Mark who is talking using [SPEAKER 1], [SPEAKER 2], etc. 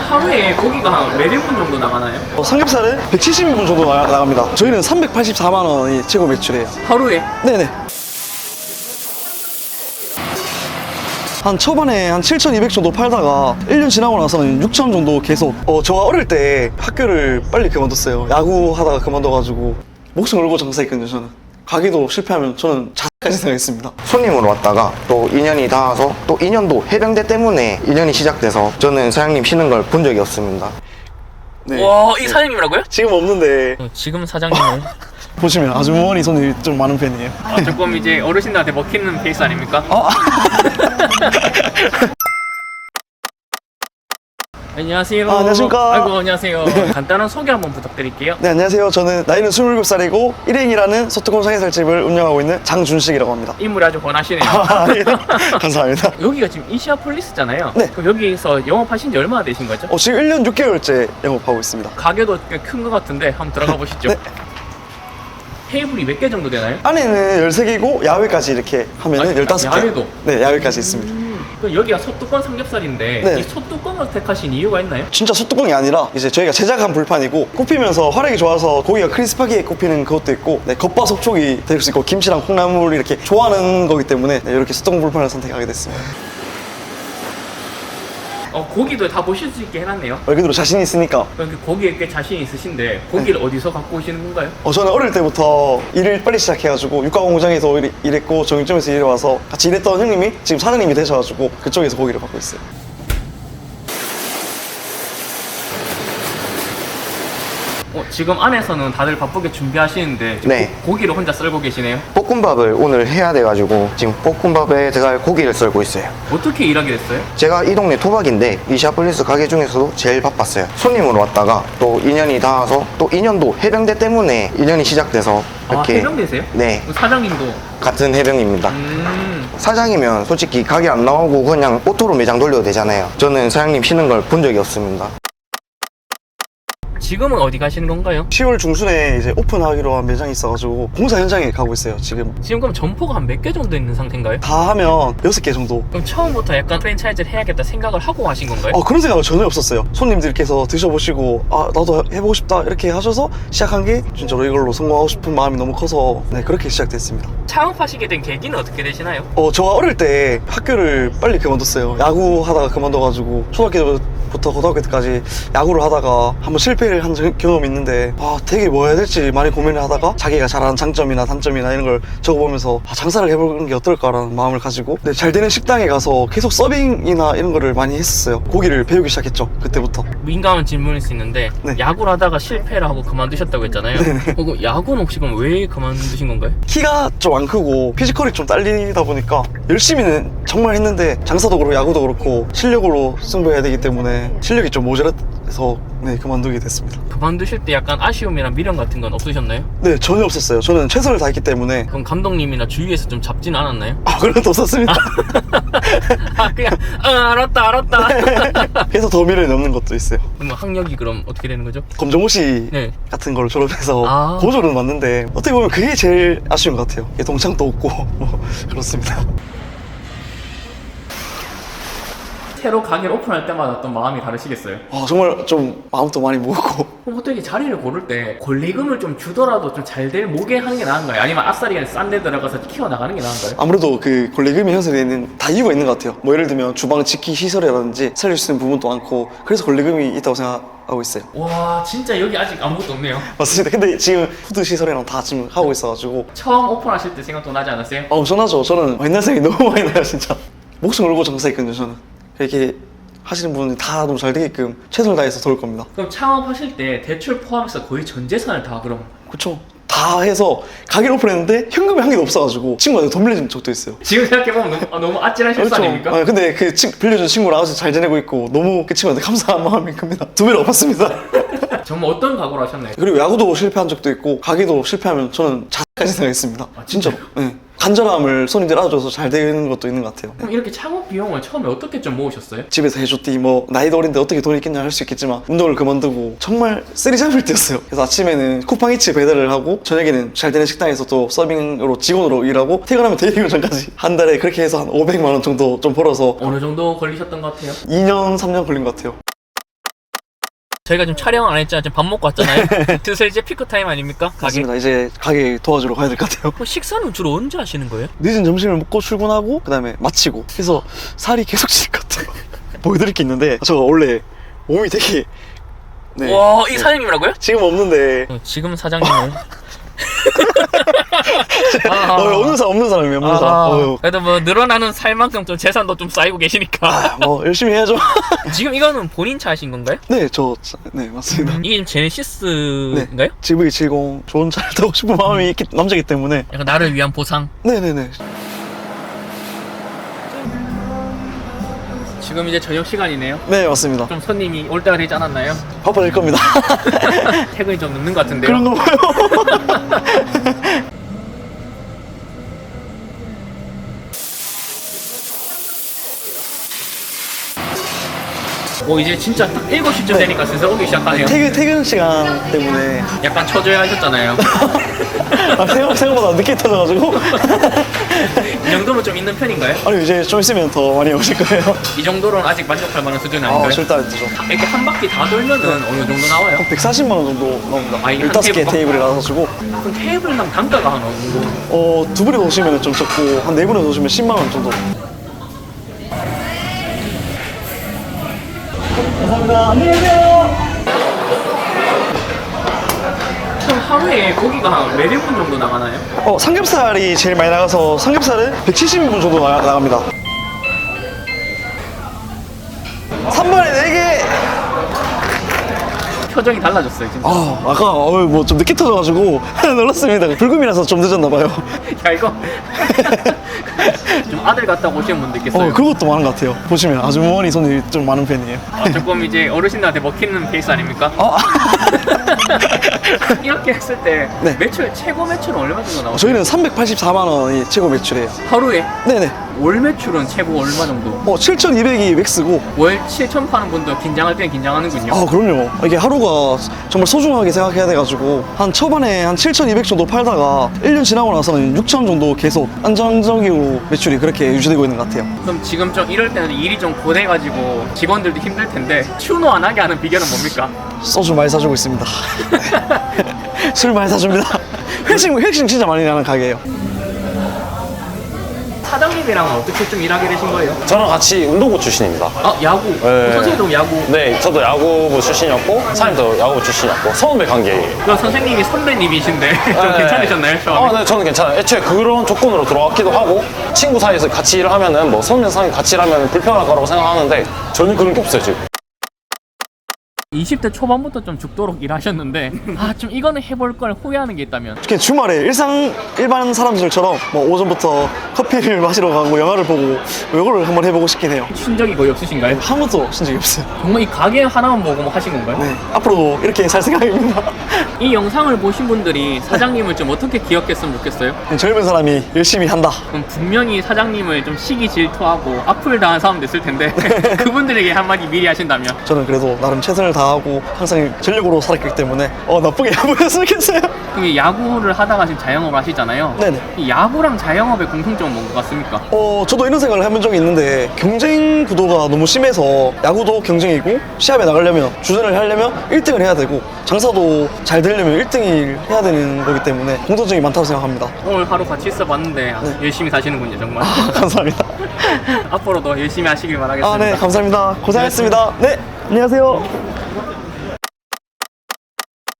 [SPEAKER 1] 하루에 고기가 한몇 인분 정도 나가나요?
[SPEAKER 2] 어, 삼겹살은 170인분 정도 나, 나갑니다. 저희는 384만 원이 최고 매출이에요.
[SPEAKER 1] 하루에?
[SPEAKER 2] 네네. 한 초반에 한 7,200 정도 팔다가 1년 지나고 나서는 6,000 정도 계속 어, 저 어릴 때 학교를 빨리 그만뒀어요. 야구 하다가 그만둬가지고 목숨 걸고 장사했거든요, 저는. 가게도 실패하면 저는 자살 까지 생각했습니다.
[SPEAKER 3] 손님으로 왔다가 또 인연이 닿아서 또 인연도 해병대 때문에 인연이 시작돼서 저는 사장님 쉬는 걸 본 적이 없습니다.
[SPEAKER 2] 네.
[SPEAKER 1] 와, 이 사장님이라고요?
[SPEAKER 2] 지금 없는데
[SPEAKER 1] 어, 지금 사장님은
[SPEAKER 2] 보시면 아주머니 손이 좀 많은 편이에요.
[SPEAKER 1] 아, 조금 이제 어르신들한테 먹히는 페이스 아닙니까? 안녕하세요.
[SPEAKER 2] 아, 안녕하십니까.
[SPEAKER 1] 아이고, 안녕하세요. 간단한 소개 한번 부탁드릴게요.
[SPEAKER 2] 네, 안녕하세요. 저는 나이는 27살이고 1인이라는 소뚜껑 상해살집을 운영하고 있는 장준식이라고 합니다.
[SPEAKER 1] 인물이 아주 번하시네요.
[SPEAKER 2] 아, 아닙니다. 감사합니다.
[SPEAKER 1] 여기가 지금 이시아폴리스잖아요.
[SPEAKER 2] 네.
[SPEAKER 1] 그럼 여기서 영업하신 지 얼마나 되신 거죠?
[SPEAKER 2] 어, 지금 1년 6개월째 영업하고 있습니다.
[SPEAKER 1] 가게도 꽤 큰 것 같은데 한번 들어가 보시죠.
[SPEAKER 2] 네.
[SPEAKER 1] 테이블이 몇 개 정도 되나요?
[SPEAKER 2] 안에는 13개고 야외까지 이렇게 하면은
[SPEAKER 1] 아,
[SPEAKER 2] 15개.
[SPEAKER 1] 야외도?
[SPEAKER 2] 네, 야외까지 있습니다.
[SPEAKER 1] 음, 그럼 여기가 소뚜껑 삼겹살인데
[SPEAKER 2] 네.
[SPEAKER 1] 이 소뚜껑을 택하신 이유가 있나요?
[SPEAKER 2] 진짜 소뚜껑이 아니라 이제 저희가 제작한 불판이고 굽히면서 화력이 좋아서 고기가 크리스파게 굽히는 그것도 있고 네, 겉바속촉이 될 수 있고 김치랑 콩나물 이렇게 좋아하는 거기 때문에 네, 이렇게 소뚜껑 불판을 선택하게 됐습니다.
[SPEAKER 1] 어, 고기도 다 보실 수 있게 해놨네요.
[SPEAKER 2] 말 그대로 자신 있으니까
[SPEAKER 1] 그럼 그 고기에 꽤 자신 있으신데 고기를 어디서 갖고 오시는 건가요?
[SPEAKER 2] 어, 저는 어릴 때부터 일을 빨리 시작해가지고 육가공 공장에서 일- 일했고 정육점에서 일해와서 같이 일했던 형님이 지금 사장님이 되셔가지고 그쪽에서 고기를 받고 있어요.
[SPEAKER 1] 어, 지금 안에서는 다들 바쁘게 준비하시는데 지금
[SPEAKER 3] 네.
[SPEAKER 1] 고, 기를 혼자 썰고 계시네요.
[SPEAKER 3] 볶음밥을 오늘 해야 돼가지고 지금 볶음밥에 들어갈 고기를 썰고 있어요.
[SPEAKER 1] 어떻게 일하게 됐어요?
[SPEAKER 3] 제가 이 동네 토박인데 이샤플리스 가게 중에서도 제일 바빴어요. 손님으로 왔다가 또 인연이 닿아서 또 인연도 해병대 때문에 인연이 시작돼서
[SPEAKER 1] 아,
[SPEAKER 3] 이렇게
[SPEAKER 1] 해병대세요?
[SPEAKER 3] 네
[SPEAKER 1] 사장님도
[SPEAKER 3] 같은 해병입니다.
[SPEAKER 1] 음,
[SPEAKER 3] 사장이면 솔직히 가게 안 나오고 그냥 오토로 매장 돌려도 되잖아요. 저는 사장님 쉬는 걸 본 적이 없습니다.
[SPEAKER 1] 지금은 어디 가시는 건가요?
[SPEAKER 2] 10월 중순에 이제 오픈하기로 한 매장이 있어가지고 공사 현장에 가고 있어요. 지금
[SPEAKER 1] 지금 그럼 점포가 한 몇 개 정도 있는 상태인가요?
[SPEAKER 2] 다 하면 6개 정도.
[SPEAKER 1] 그럼 처음부터 약간 프랜차이즈를 해야겠다 생각을 하고 하신 건가요?
[SPEAKER 2] 어, 그런 생각은 전혀 없었어요. 손님들께서 드셔보시고, 아, 나도 해보고 싶다. 이렇게 하셔서 시작한 게 진짜로 이걸로 성공하고 싶은 마음이 너무 커서, 네, 그렇게 시작됐습니다.
[SPEAKER 1] 창업하시게 된 계기는 어떻게 되시나요?
[SPEAKER 2] 어, 저 어릴 때 학교를 빨리 그만뒀어요. 야구 하다가 그만둬가지고, 초등학교 부터 고등학교 때까지 야구를 하다가 한번 실패를 한 적- 경험이 있는데, 아, 되게 뭐 해야 될지 많이 고민을 하다가 자기가 잘하는 장점이나 단점이나 이런 걸 적어보면서 아, 장사를 해보는 게 어떨까라는 마음을 가지고, 네, 잘 되는 식당에 가서 계속 서빙이나 이런 거를 많이 했었어요. 고기를 배우기 시작했죠. 그때부터.
[SPEAKER 1] 민감한 질문일 수 있는데
[SPEAKER 2] 네.
[SPEAKER 1] 야구를 하다가 실패를 하고 그만두셨다고 했잖아요. 어, 그 야구는 혹시 그럼 왜 그만두신 건가요?
[SPEAKER 2] 키가 좀 안 크고 피지컬이 좀 딸리다 보니까 열심히는 정말 했는데 장사도 그렇고 야구도 그렇고 실력으로 승부해야 되기 때문에 실력이 좀 모자라서 네, 그만두게 됐습니다.
[SPEAKER 1] 그만두실 때 약간 아쉬움이나 미련 같은 건 없으셨나요?
[SPEAKER 2] 네, 전혀 없었어요. 저는 최선을 다했기 때문에
[SPEAKER 1] 그럼 감독님이나 주위에서 좀 잡지는 않았나요?
[SPEAKER 2] 아, 그런 것도 없었습니다.
[SPEAKER 1] 아 그냥 아, 알았다 알았다.
[SPEAKER 2] 그래서 더 미련이 없는 것도 있어요.
[SPEAKER 1] 그럼 학력이 그럼 어떻게 되는 거죠?
[SPEAKER 2] 검정고시
[SPEAKER 1] 네.
[SPEAKER 2] 같은 걸 졸업해서
[SPEAKER 1] 아.
[SPEAKER 2] 고졸은 맞는데 어떻게 보면 그게 제일 아쉬운 것 같아요. 동창도 없고 뭐 그렇습니다.
[SPEAKER 1] 새로 가게를 오픈할 때마다 어떤 마음이 다르시겠어요?
[SPEAKER 2] 아, 정말 좀 마음도 많이 무겁고
[SPEAKER 1] 그럼 어떻게 자리를 고를 때 권리금을 좀 주더라도 좀 잘 될 모게 하는 게 나은가요? 아니면 아싸리 그냥 싼데 들어가서 키워나가는 게 나은가요?
[SPEAKER 2] 아무래도 그 권리금이 형성되는 다 이유가 있는 것 같아요. 뭐 예를 들면 주방 지키 시설이라든지 살릴 수 있는 부분도 많고 그래서 권리금이 있다고 생각하고 있어요.
[SPEAKER 1] 와 진짜 여기 아직 아무것도 없네요.
[SPEAKER 2] 맞습니다. 근데 지금 푸드 시설이랑 다 지금 하고 있어가지고
[SPEAKER 1] 처음 오픈하실 때 생각도 나지 않았어요?
[SPEAKER 2] 아, 엄청나죠. 저는 옛날 생각이 너무 많이 나요, 진짜. 목숨 걸고 장사했거든요, 저는. 이렇게 하시는 분이 다 너무 잘 되게끔 최선을 다해서 도울 겁니다.
[SPEAKER 1] 그럼 창업하실 때 대출 포함해서 거의 전 재산을 다 그럼
[SPEAKER 2] 그쵸? 다 해서 가게를 오픈했는데 현금이 한 개도 없어가지고 친구한테 돈 빌려준 적도 있어요.
[SPEAKER 1] 지금 생각해보면 너무, 아, 너무 아찔한 실수 아닙니까?
[SPEAKER 2] 아, 근데 그 친, 빌려준 친구랑 아주 잘 지내고 있고 너무 그 친구한테 감사한 마음이 큽니다. 두 배로 갚았습니다.
[SPEAKER 1] 정말 어떤 각오를 하셨나요?
[SPEAKER 2] 그리고 야구도 실패한 적도 있고 가게도 실패하면 저는 자살까지 생각했습니다.
[SPEAKER 1] 아,
[SPEAKER 2] 진짜로. 네. 간절함을 손님들 알아줘서 잘 되는 것도 있는 것 같아요.
[SPEAKER 1] 그럼 이렇게 창업 비용을 처음에 어떻게 좀 모으셨어요?
[SPEAKER 2] 집에서 해줬디 뭐 나이도 어린데 어떻게 돈이 있겠냐 할 수 있겠지만 운동을 그만두고 정말 쓰리 잡을 때였어요 그래서 아침에는 쿠팡이츠 배달을 하고 저녁에는 잘 되는 식당에서 또 서빙으로 직원으로 일하고 퇴근하면 대리운 전까지 한 달에 그렇게 해서 한 500만 원 정도 좀 벌어서
[SPEAKER 1] 어느 정도 걸리셨던 것 같아요?
[SPEAKER 2] 2년 3년 걸린 것 같아요
[SPEAKER 1] 저희가 지금 촬영 안 했잖아요. 지금 밥 먹고 왔잖아요. 슬슬 이제 피크 타임 아닙니까? 가게.
[SPEAKER 2] 맞습니다. 이제 가게 도와주러 가야 될 것 같아요.
[SPEAKER 1] 뭐 식사는 주로 언제 하시는 거예요?
[SPEAKER 2] 늦은 점심을 먹고 출근하고 그다음에 마치고 그래서 살이 계속 찔것 같아요. 보여드릴 게 있는데 저 원래 몸이 되게 네.
[SPEAKER 1] 와, 이
[SPEAKER 2] 네.
[SPEAKER 1] 사장님이라고요?
[SPEAKER 2] 지금 없는데
[SPEAKER 1] 어, 지금 사장님은 아.
[SPEAKER 2] 어, 없는 사람 없는 사람이에요 없는 사람.
[SPEAKER 1] 아,
[SPEAKER 2] 어휴.
[SPEAKER 1] 그래도 뭐 늘어나는 살만큼 좀 재산도 좀 쌓이고 계시니까.
[SPEAKER 2] 아, 뭐 열심히 해야죠.
[SPEAKER 1] 지금 이거는 본인 차 하신 건가요?
[SPEAKER 2] 네 저 네 맞습니다.
[SPEAKER 1] 이게 지금 제네시스인가요?
[SPEAKER 2] 네. GV70 좋은 차를 타고 싶은 마음이 있기, 남자기 때문에.
[SPEAKER 1] 약간 나를 위한 보상?
[SPEAKER 2] 네네네.
[SPEAKER 1] 지금 이제 저녁 시간이네요.
[SPEAKER 2] 네 맞습니다.
[SPEAKER 1] 좀 손님이 올 때가 되지 않았나요?
[SPEAKER 2] 바빠질 겁니다.
[SPEAKER 1] 퇴근이 좀 늦는 것 같은데요.
[SPEAKER 2] 그런 거 봐요
[SPEAKER 1] 뭐 이제 진짜 딱 7시쯤
[SPEAKER 2] 네.
[SPEAKER 1] 되니까 슬슬 오기 시작하네요
[SPEAKER 2] 퇴근 퇴근 시간 때문에
[SPEAKER 1] 약간 처져야 하셨잖아요
[SPEAKER 2] 아, 생각, 생각보다 늦게 터져가지고
[SPEAKER 1] 이 정도면 좀 있는 편인가요?
[SPEAKER 2] 아니 이제 좀 있으면 더 많이 오실 거예요
[SPEAKER 1] 이 정도로는 아직 만족할 만한 수준은
[SPEAKER 2] 아
[SPEAKER 1] 아닌가요?
[SPEAKER 2] 절대 안 되죠
[SPEAKER 1] 이렇게 한 바퀴 다 돌면은 어느 정도 나와요?
[SPEAKER 2] 140만 원 정도 나옵니다.
[SPEAKER 1] 아, 이게 한
[SPEAKER 2] 15개
[SPEAKER 1] 테이블?
[SPEAKER 2] 테이블에 나가지고
[SPEAKER 1] 그럼 테이블당 단가가 한 어느 정도?
[SPEAKER 2] 어, 두 분이 오시면 좀 적고 한 네 분이 오시면 10만 원 정도. 감사합니다. 안녕히 계세요.
[SPEAKER 1] 그럼 하루에 고기가 한 몇인 분 정도 나가나요?
[SPEAKER 2] 어, 삼겹살이 제일 많이 나가서 삼겹살은 170분 정도 나, 나갑니다.
[SPEAKER 1] 표정이 달라졌어요 진짜
[SPEAKER 2] 아, 아까 어, 뭐좀 늦게 터져가지고 놀랐습니다. 불금이라서 좀 늦었나봐요.
[SPEAKER 1] 야 이거 좀 아들 갔다 오시는 분도 있겠어요
[SPEAKER 2] 어, 그것도 많은 것 같아요. 보시면 아주머니 손이 좀 많은 편이에요.
[SPEAKER 1] 아, 조금 이제 어르신들한테 먹히는 페이스 아닙니까?
[SPEAKER 2] 어,
[SPEAKER 1] 이렇게 했을 때
[SPEAKER 2] 네.
[SPEAKER 1] 매출 최고 매출은 얼마 정도 나오죠?
[SPEAKER 2] 저희는 384만 원이 최고 매출이에요.
[SPEAKER 1] 하루에
[SPEAKER 2] 네네.
[SPEAKER 1] 월 매출은 최고 얼마 정도?
[SPEAKER 2] 어, 7,200이 맥스고,
[SPEAKER 1] 월 7천 파는 분도 긴장할 때는 긴장하는군요.
[SPEAKER 2] 아, 그럼요. 이게 하루가 정말 소중하게 생각해야 돼가지고, 한 초반에 한 7,200 정도 팔다가 1년 지나고 나서는 6,000 정도 계속 안정적으로 매출이 그렇게 유지되고 있는 것 같아요.
[SPEAKER 1] 그럼 지금 좀 이럴 때는 일이 좀 고돼가지고 직원들도 힘들 텐데 추노 안 하게 하는 비결은 뭡니까?
[SPEAKER 2] 소주 많이 사주고 있습니다. 네. 술 많이 사줍니다. 회식, 회식 진짜 많이 나는 가게예요.
[SPEAKER 1] 사장님이랑 어떻게 좀 일하게 되신 거예요?
[SPEAKER 4] 저랑 같이 운동부 출신입니다.
[SPEAKER 1] 아 야구.
[SPEAKER 4] 네.
[SPEAKER 1] 선생님도 야구.
[SPEAKER 4] 네, 저도 야구부 출신이었고, 사장님도 야구부 출신이었고, 선후배 관계예요.
[SPEAKER 1] 그 선생님이 선배님이신데 좀
[SPEAKER 4] 네.
[SPEAKER 1] 괜찮으셨나요? 처음에?
[SPEAKER 4] 아, 네, 저는 괜찮아요. 애초에 그런 조건으로 들어왔기도 하고, 친구 사이에서 같이 일을 하면은, 뭐, 선후배 사이 같이 일하면 불편할 거라고 생각하는데, 전혀 그런 게 없어요, 지금.
[SPEAKER 1] 20대 초반부터 좀 죽도록 일하셨는데 아 좀 이거는 해볼 걸 후회하는 게 있다면
[SPEAKER 2] 특히 주말에 일상, 일반 사람들처럼 뭐 오전부터 커피를 마시러 가고 영화를 보고 이거를 한번 해보고 싶긴 해요.
[SPEAKER 1] 신 적이 거의 없으신가요?
[SPEAKER 2] 한 번도 신 적이 없어요.
[SPEAKER 1] 정말 이 가게 하나만 보고 뭐 하신 건가요?
[SPEAKER 2] 네. 앞으로도 이렇게 살 생각입니다.
[SPEAKER 1] 이 영상을 보신 분들이 사장님을 좀 어떻게 기억했으면 좋겠어요?
[SPEAKER 2] 젊은 사람이 열심히 한다.
[SPEAKER 1] 그럼 분명히 사장님을 좀 시기 질투하고 악플 당한 사람도 있을 텐데 그분들에게 한마디 미리 하신다면
[SPEAKER 2] 저는 그래도 나름 최선을 다 하고 항상 전력으로 살았기 때문에 어 나쁘게 안 보였으면 좋겠어요.
[SPEAKER 1] 이 야구를 하다가 지금 자영업을 하시잖아요
[SPEAKER 2] 네네.
[SPEAKER 1] 이 야구랑 자영업의 공통점은 뭔 것 같습니까?
[SPEAKER 2] 어 저도 이런 생각을 해본 적이 있는데 경쟁 구도가 너무 심해서 야구도 경쟁이고 시합에 나가려면 주전을 하려면 1등을 해야 되고 장사도 잘 되려면 1등을 해야 되는 거기 때문에 공통점이 많다고 생각합니다.
[SPEAKER 1] 오늘 하루 같이 있어봤는데 아,
[SPEAKER 2] 네.
[SPEAKER 1] 열심히 사시는군요 정말
[SPEAKER 2] 감사합니다.
[SPEAKER 1] 앞으로도 열심히 하시길 바라겠습니다
[SPEAKER 2] 아 네 감사합니다. 고생하셨습니다. 네 안녕하세요.